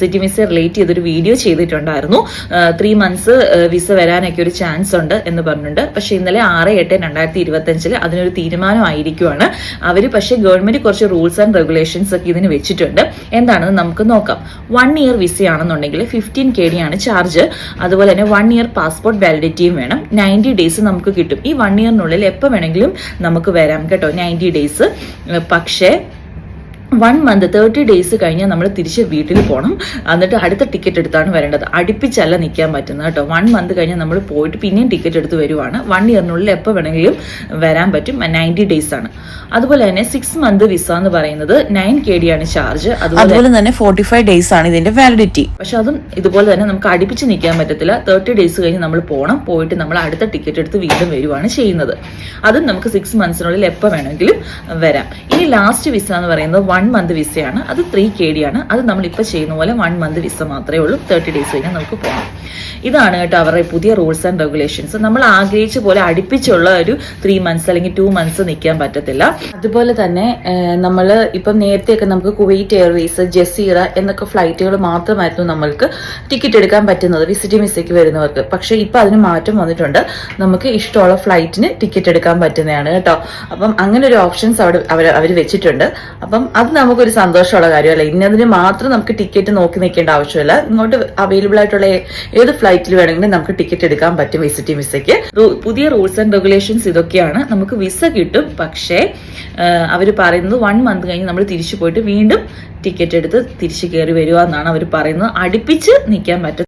City visa relate ചെയ്തൊരു video ചെയ്തിട്ടുണ്ടായിരുന്നു. Three months visa വരാനൊക്കെ ഒരു ചാൻസ് ഉണ്ട് എന്ന് പറഞ്ഞിട്ടുണ്ട്. പക്ഷെ ഇന്നലെ ആറ് എട്ട് രണ്ടായിരത്തി ഇരുപത്തി അഞ്ചിൽ അതിനൊരു തീരുമാനമായിരിക്കുവാണ്. അവർ പക്ഷേ ഗവൺമെന്റ് കുറച്ച് റൂൾസ് ആൻഡ് റെഗുലേഷൻസ് ഒക്കെ ഇതിന് വെച്ചിട്ടുണ്ട്. എന്താണെന്ന് നമുക്ക് നോക്കാം. വൺ ഇയർ വിസ ആണെന്നുണ്ടെങ്കിൽ ഫിഫ്റ്റീൻ കെ ഡി ആണ് ചാർജ് അതുപോലെ തന്നെ വൺ ഇയർ പാസ്പോർട്ട് വാലിഡിറ്റിയും വേണം. നയന്റി ഡേയ്സ് നമുക്ക് കിട്ടും. ഈ വൺ ഇയറിനുള്ളിൽ എപ്പോൾ വേണമെങ്കിലും നമുക്ക് വരാം കേട്ടോ നയന്റി ഡേയ്സ് പക്ഷേ വൺ മന്ത് തേർട്ടി ഡേയ്സ് കഴിഞ്ഞാൽ നമ്മൾ തിരിച്ച് വീട്ടിൽ പോകണം എന്നിട്ട് അടുത്ത ടിക്കറ്റ് എടുത്താണ് വരേണ്ടത്. അടുപ്പിച്ചല്ല നിൽക്കാൻ പറ്റുന്നത് കേട്ടോ. വൺ മന്ത് കഴിഞ്ഞാൽ നമ്മൾ പോയിട്ട് പിന്നെയും ടിക്കറ്റ് എടുത്ത് വരുവാണ്. വൺ ഇയറിനുള്ളിൽ എപ്പോൾ വേണമെങ്കിലും വരാൻ പറ്റും. നയന്റി ഡേയ്സ് ആണ്. അതുപോലെ തന്നെ സിക്സ് മന്ത് വിസ എന്ന് പറയുന്നത് നയൻ കെ ഡി ആണ് ചാർജ് അതുപോലെ തന്നെ ഫോർട്ടി ഫൈവ് ഡേയ്സ് ആണ് ഇതിന്റെ വാലിഡിറ്റി പക്ഷെ അതും ഇതുപോലെ തന്നെ നമുക്ക് അടുപ്പിച്ച് നിൽക്കാൻ പറ്റത്തില്ല. തേർട്ടി ഡേയ്സ് കഴിഞ്ഞ് നമ്മൾ പോകണം പോയിട്ട് നമ്മൾ അടുത്ത ടിക്കറ്റ് എടുത്ത് വീണ്ടും വരുവാണ് ചെയ്യുന്നത്. അതും നമുക്ക് സിക്സ് മന്ത്സിനുള്ളിൽ എപ്പോൾ വേണമെങ്കിലും വരാം. ഇനി ലാസ്റ്റ് വിസ എന്ന് പറയുന്നത് വൺ മന്ത് വിസയാണ് അത് ത്രീ കെ ഡി ആണ്. അത് നമ്മൾ ഇപ്പൊ ചെയ്യുന്ന പോലെ വൺ മന്ത് വിസ മാത്രമേ ഉള്ളൂ. തേർട്ടി ഡേയ്സ് കഴിഞ്ഞാൽ നമുക്ക് പോകാം. ഇതാണ് കേട്ടോ അവരുടെ പുതിയ റൂൾസ് ആൻഡ് റെഗുലേഷൻസ് നമ്മൾ ആഗ്രഹിച്ച പോലെ അടുപ്പിച്ചുള്ള ഒരു ത്രീ മന്ത്സ് അല്ലെങ്കിൽ ടു മന്ത്സ് നിൽക്കാൻ പറ്റത്തില്ല. അതുപോലെ തന്നെ നമ്മൾ ഇപ്പം നേരത്തെയൊക്കെ നമുക്ക് കുവൈറ്റ് എയർവേസ് ജസീറ എന്നൊക്കെ ഫ്ലൈറ്റുകൾ മാത്രമായിരുന്നു നമ്മൾക്ക് ടിക്കറ്റ് എടുക്കാൻ പറ്റുന്നത് വിസിറ്റിംഗ് വിസയ്ക്ക് വരുന്നവർക്ക്. പക്ഷേ ഇപ്പം അതിന് മാറ്റം വന്നിട്ടുണ്ട്. നമുക്ക് ഇഷ്ടമുള്ള ഫ്ലൈറ്റിന് ടിക്കറ്റ് എടുക്കാൻ പറ്റുന്നതാണ് കേട്ടോ. അപ്പം അങ്ങനെ ഒരു ഓപ്ഷൻസ് അവിടെ അവർ അവർ വെച്ചിട്ടുണ്ട്. അപ്പം അത് നമുക്കൊരു സന്തോഷമുള്ള കാര്യമല്ല. ഇന്നതിന് മാത്രം നമുക്ക് ടിക്കറ്റ് നോക്കി നിൽക്കേണ്ട ആവശ്യമില്ല. ഇങ്ങോട്ട് അവൈലബിൾ ആയിട്ടുള്ള ഏത് ഫ്ലൈറ്റിൽ വേണമെങ്കിലും നമുക്ക് ടിക്കറ്റ് എടുക്കാൻ പറ്റും വിസിറ്റിംഗ് വിസയ്ക്ക് പുതിയ റൂൾസ് ആൻഡ് റെഗുലേഷൻസ് ഇതൊക്കെയാണ്. നമുക്ക് വിസ കിട്ടും. പക്ഷേ അവർ പറയുന്നത് വൺ മന്ത് കഴിഞ്ഞ് നമ്മൾ തിരിച്ചു പോയിട്ട് വീണ്ടും ടിക്കറ്റ് എടുത്ത് തിരിച്ചു കയറി വരിക എന്നാണ് അവർ പറയുന്നത്. അടുപ്പിച്ച് നിൽക്കാൻ പറ്റും